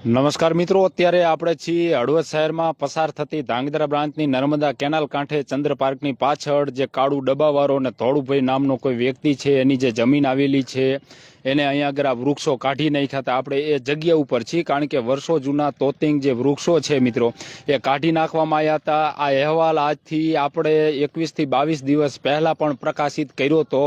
નમસ્કાર મિત્રો, અત્યારે આપણે છીએ હળવદ શહેરમાં પસાર થતી ધાંગધ્રા બ્રાન્ચની નર્મદા કેનાલ કાંઠે ચંદ્ર પાર્કની પાછળ, જે કાળું ડબ્બાવાળો અને ધોળુભાઈ નામનો કોઈ વ્યક્તિ છે, એની જે જમીન આવેલી છે એને અહીંયા આગળ વૃક્ષો કાઢી નાખ્યા હતા. આપણે એ જગ્યા ઉપર છીએ, કારણ કે વર્ષો જૂના તોતિંગ જે વૃક્ષો છે મિત્રો, એ કાઢી નાખવામાં આવ્યા હતા. આ અહેવાલ આજથી આપણે એકવીસથી બાવીસ દિવસ પહેલાં પણ પ્રકાશિત કર્યો હતો.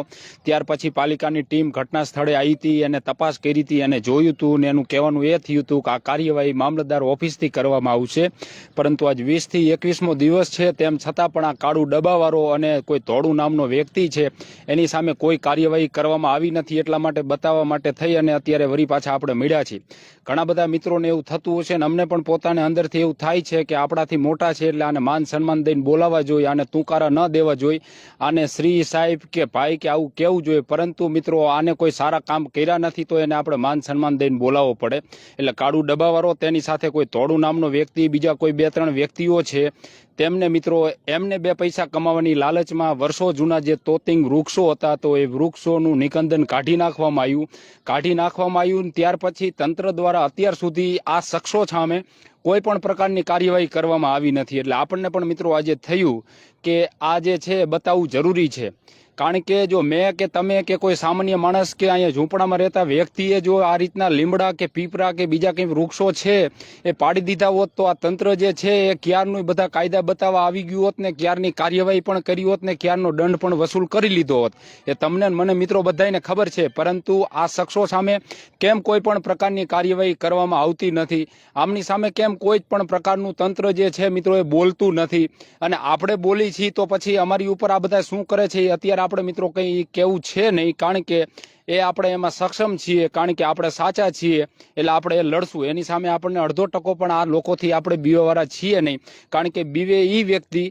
ત્યાર પછી પાલિકાની ટીમ ઘટના સ્થળે આવી હતી અને તપાસ કરી હતી અને જોયું હતું ને એનું કહેવાનું એ થયું હતું કે આ કાર્યવાહી મામલતદાર ઓફિસથી કરવામાં આવશે. પરંતુ આજ વીસથી એકવીસમો દિવસ છે, તેમ છતાં પણ આ કાળું ડબ્બાવાળો અને કોઈ ધોળું નામનો વ્યક્તિ છે, એની સામે કોઈ કાર્યવાહી કરવામાં આવી નથી. એટલા માટે બતાવવા માટે થઈ અને અત્યારે વરી પાછા આપણે મળ્યા છીએ. ઘણા બધા મિત્રોને એવું થતું હશે ને અમને પણ પોતાને અંદરથી એવું થાય છે કે આપણાથી મોટા છે એટલે આને માન સન્માન દઈને બોલાવવા જોઈએ, આને તુંકારા ન દેવા જોઈએ. આને શ્રી સાહેબ કે ભાઈ કે આવું કેવું જોઈએ. પરંતુ મિત્રો, આને કોઈ સારા કામ કર્યા નથી તો એને આપણે માન સન્માન દઈને બોલાવવો પડે. એટલે કાળું ડબ્બાવાળો તેની સાથે કોઈ તોડું નામનો વ્યક્તિ, બીજા કોઈ બે ત્રણ વ્યક્તિઓ છે તેમને મિત્રો, એમને બે પૈસા કમાવાની લાલચમાં વર્ષો જૂના જે તોતિંગ વૃક્ષો હતા, તો એ વૃક્ષોનું નિકંદન કાઢી નાખવામાં આવ્યું. કાઢી નાખવામાં આવ્યું ત્યાર પછી તંત્ર દ્વારા અત્યાર સુધી આ શખ્સો સામે કોઈ પણ પ્રકારની કાર્યવાહી કરવામાં આવી નથી. એટલે આપણને પણ મિત્રો આજે થયું કે આ જે છે બતાવવું જરૂરી છે. કારણ કે જો મેં કે તમે કે કોઈ સામાન્ય માણસ કે અહીંયા ઝૂંપડામાં રહેતા વ્યક્તિએ જો આ રીતના લીમડા કે પીપરા કે બીજા કંઈ વૃક્ષો છે એ પાડી દીધા હોત તો આ તંત્ર જે છે એ ક્યારનું બધા કાયદા બતાવવા આવી ગયું હોત ને ક્યારની કાર્યવાહી પણ કરી હોત ને ક્યારનો દંડ પણ વસૂલ કરી લીધો હોત. એ તમને મને મિત્રો બધાને ખબર છે, પરંતુ આ શખ્સો સામે કેમ કોઈ પણ પ્રકારની કાર્યવાહી કરવામાં આવતી નથી? આમની સામે કેમ કોઈ જ પણ પ્રકારનું તંત્ર જે છે મિત્રો એ બોલતું નથી? અને આપણે બોલી છીએ તો પછી અમારી ઉપર આ બધા શું કરે છે એ અત્યારે આપણે મિત્રો કંઈ કેવું છે નહીં, કારણ કે એ આપણે એમાં સક્ષમ છીએ, કારણ કે આપણે સાચા છીએ, એટલે આપણે એ લડશું. એની સામે આપણને અડધો ટકો પણ આ લોકોથી આપણે બીવેવાળા છીએ નહીં, કારણ કે બીવે એ વ્યક્તિ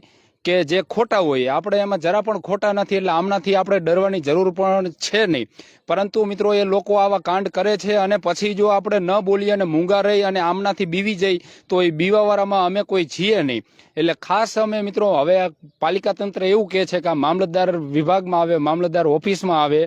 કે જે ખોટા હોય, આપણે એમાં જરા પણ ખોટા નથી એટલે આમનાથી આપણે ડરવાની જરૂર પણ છે નહીં. પરંતુ મિત્રો, એ લોકો આવા કાંડ કરે છે અને પછી જો આપણે ન બોલીએ અને મૂંગા રહી અને આમનાથી બીવી જઈ, તો એ બીવાવાળામાં અમે કોઈ છીએ નહીં. એટલે ખાસ અમે મિત્રો, હવે પાલિકા તંત્ર એવું કહે છે કે આ મામલતદાર વિભાગમાં આવે, મામલતદાર ઓફિસમાં આવે,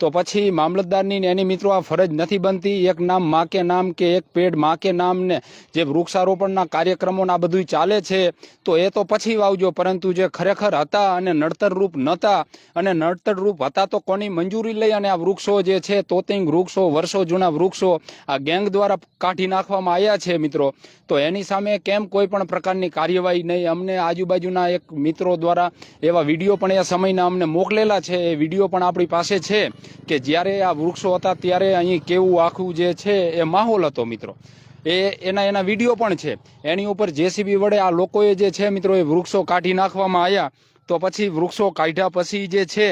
તો પછી મામલતદારની એની મિત્રો આ ફરજ નથી બનતી. એક નામ મા કે નામ કે એક પેડ મા કે નામને જે વૃક્ષારોપણના કાર્યક્રમોને આ બધું ચાલે છે, તો એ તો પછી વાવજો. પરંતુ જે ખરેખર હતા અને નડતર રૂપ નહોતા અને નડતર રૂપ હતા તો કોની મંજૂરી લઈ અને આ વૃક્ષો જે છે, તોતિંગ વૃક્ષો, વર્ષો જૂના વૃક્ષો આ ગેંગ દ્વારા કાઢી નાખવામાં આવ્યા છે મિત્રો. તો એની સામે કેમ કોઈ પણ પ્રકારની કાર્યવાહી નહીં? અમને આજુબાજુના એક મિત્રો દ્વારા એવા વીડિયો પણ એ સમયના અમને મોકલેલા છે. એ વીડિયો પણ આપણી પાસે છે કે જ્યારે આ વૃક્ષો હતા ત્યારે અહીં કેવું આખું જે છે એ માહોલ હતો મિત્રો. એ એના એના વીડિયો પણ છે. એની ઉપર જેસીબી વડે આ લોકોએ જે છે મિત્રો એ વૃક્ષો કાઢી નાખવામાં આવ્યા તો પછી વૃક્ષો કાઢ્યા પછી જે છે,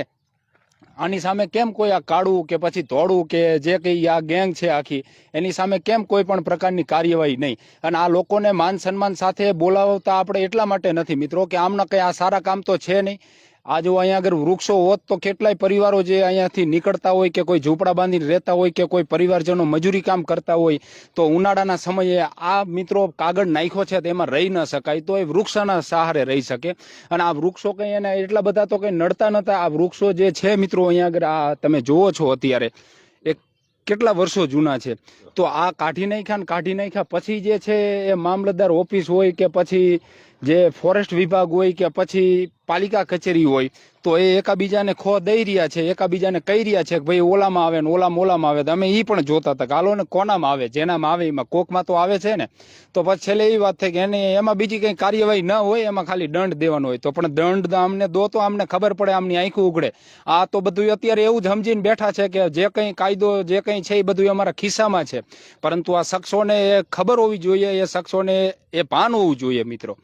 આની સામે કેમ કોઈ આ કાળું કે પછી ધોળું કે જે કંઈ આ ગેંગ છે આખી, એની સામે કેમ કોઈ પણ પ્રકારની કાર્યવાહી નહીં. અને આ લોકોને માન સન્માન સાથે બોલાવતા આપણે એટલા માટે નથી મિત્રો કે આમના કંઈ આ સારા કામ તો છે નહીં. આ જો અહીંયા આગળ વૃક્ષો હોત તો કેટલાય પરિવારો જે અહીંયાથી નીકળતા હોય કે કોઈ ઝૂંપડા બાંધીને રહેતા હોય કે કોઈ પરિવારજનો મજૂરી કામ કરતા હોય, તો ઉનાળાના સમયે આ મિત્રો કાગળ નાખ્યો છે તેમાં રહી ન શકાય, તો એ વૃક્ષના સહારે રહી શકે. અને આ વૃક્ષો કંઈ એને એટલા બધા તો કંઈ નડતા નહોતા, આ વૃક્ષો જે છે મિત્રો અહીંયા આગળ, આ તમે જુઓ છો અત્યારે કેટલા વર્ષો જૂના છે. તો આ કાઢી નાખ્યા ને કાઢી નાખ્યા પછી જે છે એ મામલતદાર ઓફિસ હોય કે પછી જે ફોરેસ્ટ વિભાગ હોય કે પછી પાલિકા કચેરી હોય, તો એ એકાબીજાને ખો દઈ રહ્યા છે, એકાબીજાને કહી રહ્યા છે કે ભાઈ ઓલામાં આવે ને ઓલામાં ઓલામાં આવે, તો અમે એ પણ જોતા હતા કે હાલો ને કોનામાં આવે, જેનામાં આવે એમાં કોકમાં તો આવે છે ને. તો પછી છેલ્લે એવી વાત થઈ કે એને એમાં બીજી કંઈ કાર્યવાહી ન હોય, એમાં ખાલી દંડ દેવાનો હોય. તો પણ દંડ અમને દો તો અમને ખબર પડે, આમની આંખું ઉઘડે. આ તો બધું અત્યારે એવું જ સમજીને બેઠા છે કે જે કંઈ કાયદો, જે કંઈ છે એ બધું અમારા ખિસ્સામાં છે. પરંતુ આ શખ્સોને એ ખબર હોવી જોઈએ, એ શખ્સોને એ ભાન હોવું જોઈએ મિત્રો.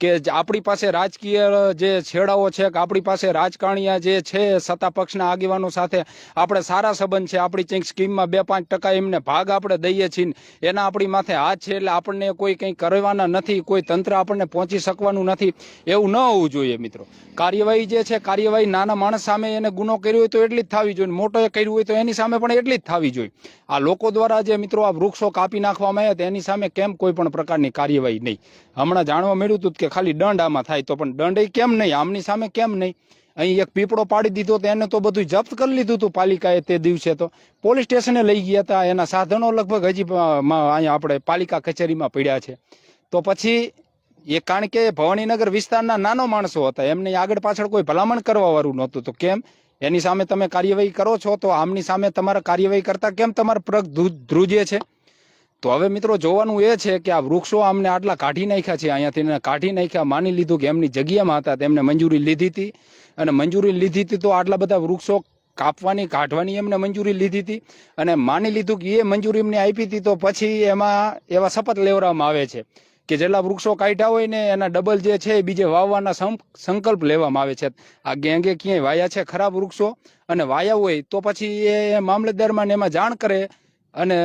કે આપણી પાસે રાજકીય જે છેડાઓ છે, કે આપણી પાસે રાજકારણીયા જે છે, સત્તા પક્ષના આગેવાનો સાથે આપણે સારા સંબંધ છે, આપણી કંઈક સ્કીમમાં બે પાંચ ટકા એમને ભાગ આપણે દઈએ છીએ એના આપણી માથે હાથ છે એટલે આપણને કોઈ કંઈ કરવાના નથી, કોઈ તંત્ર આપણને પહોંચી શકવાનું નથી, એવું ન હોવું જોઈએ મિત્રો. કાર્યવાહી જે છે, કાર્યવાહી નાના માણસ સામે એને ગુનો કર્યો હોય તો એટલી જ થવી જોઈએ મોટોએ કર્યું હોય તો એની સામે પણ એટલી જ થવી જોઈએ. આ લોકો દ્વારા જે મિત્રો આ વૃક્ષો કાપી નાખવામાં આવ્યા એની સામે કેમ કોઈ પણ પ્રકારની કાર્યવાહી નહીં. હમણાં જાણવા મળ્યું હતું કે ખાલી દંડ આમાં થાય તો પણ દંડ એ કેમ નહીં? આમની સામે કેમ નહીં? અહીં એક પીપળો પાડી દીધો તો એને તો બધું જપ્ત કરી લીધું હતું પાલિકાએ તે દિવસે તો. પોલીસ સ્ટેશને લઈ ગયા હતા. એના સાધનો લગભગ હજી અહીંયા આપણે પાલિકા કચેરીમાં પડ્યા છે. તો પછી એ કારણ કે ભવાનીનગર વિસ્તારના નાનો માણસો હતા. એમને આગળ પાછળ કોઈ ભલામણ કરવાવાળું નહોતું. તો કેમ? એની સામે તમે કાર્યવાહી કરો છો તો આમની સામે તમારે કાર્યવાહી કરતા કેમ તમારા પ્રગ ધ્રુજે છે? તો હવે મિત્રો જોવાનું એ છે કે આ વૃક્ષો અમને આટલા કાઢી નાખ્યા છે. અહીંયાથી એને કાઢી નાખ્યા, માની લીધું કે એમની જગ્યામાં હતા, તેમને મંજૂરી લીધી હતી. અને મંજૂરી લીધી હતી તો આટલા બધા વૃક્ષો કાપવાની, કાઢવાની એમને મંજૂરી લીધી હતી. અને માની લીધું કે એ મંજૂરી એમને આપી હતી તો પછી એમાં એવા શપથ લેવડાવવામાં આવે છે કે જેટલા વૃક્ષો કાઢ્યા હોય ને એના ડબલ જે છે એ બીજે વાવવાના સંકલ્પ લેવામાં આવે છે. આ ગેંગે ક્યાંય વાયા છે ખરાબ વૃક્ષો અને વાયા હોય તો પછી એ મામલતદારમાં એમાં જાણ કરે અને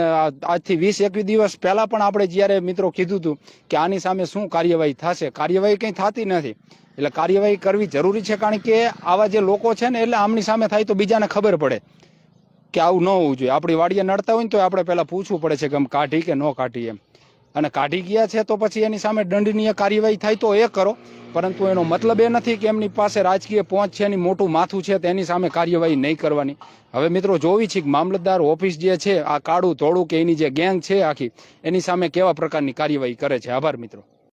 આજથી વીસ એકવીસ દિવસ પહેલા પણ આપણે જ્યારે મિત્રો કીધું હતું કે આની સામે શું કાર્યવાહી થશે, કાર્યવાહી કંઈ થતી નથી. એટલે કાર્યવાહી કરવી જરૂરી છે કારણ કે આવા જે લોકો છે ને એટલે આમની સામે થાય તો બીજાને ખબર પડે કે આવું ન હોવું જોઈએ. આપણી વાડીએ નડતા હોય ને તો આપણે પહેલા પૂછવું પડે છે કે કાઢી કે ન કાઢી એમ. અને કાઢી ગયા છે તો પછી એની સામે દંડનીય કાર્યવાહી થાય તો એ કરો. પરંતુ એનો મતલબ એ નથી કે એમની પાસે રાજકીય પહોંચ છે, એની મોટું માથું છે, તેની સામે કાર્યવાહી નહીં કરવાની. હવે મિત્રો જોવી છે કે મામલતદાર ઓફિસ જે છે, આ કાળું ધોળું કે એની જે ગેંગ છે આખી, એની સામે કેવા પ્રકારની કાર્યવાહી કરે છે? આભાર મિત્રો.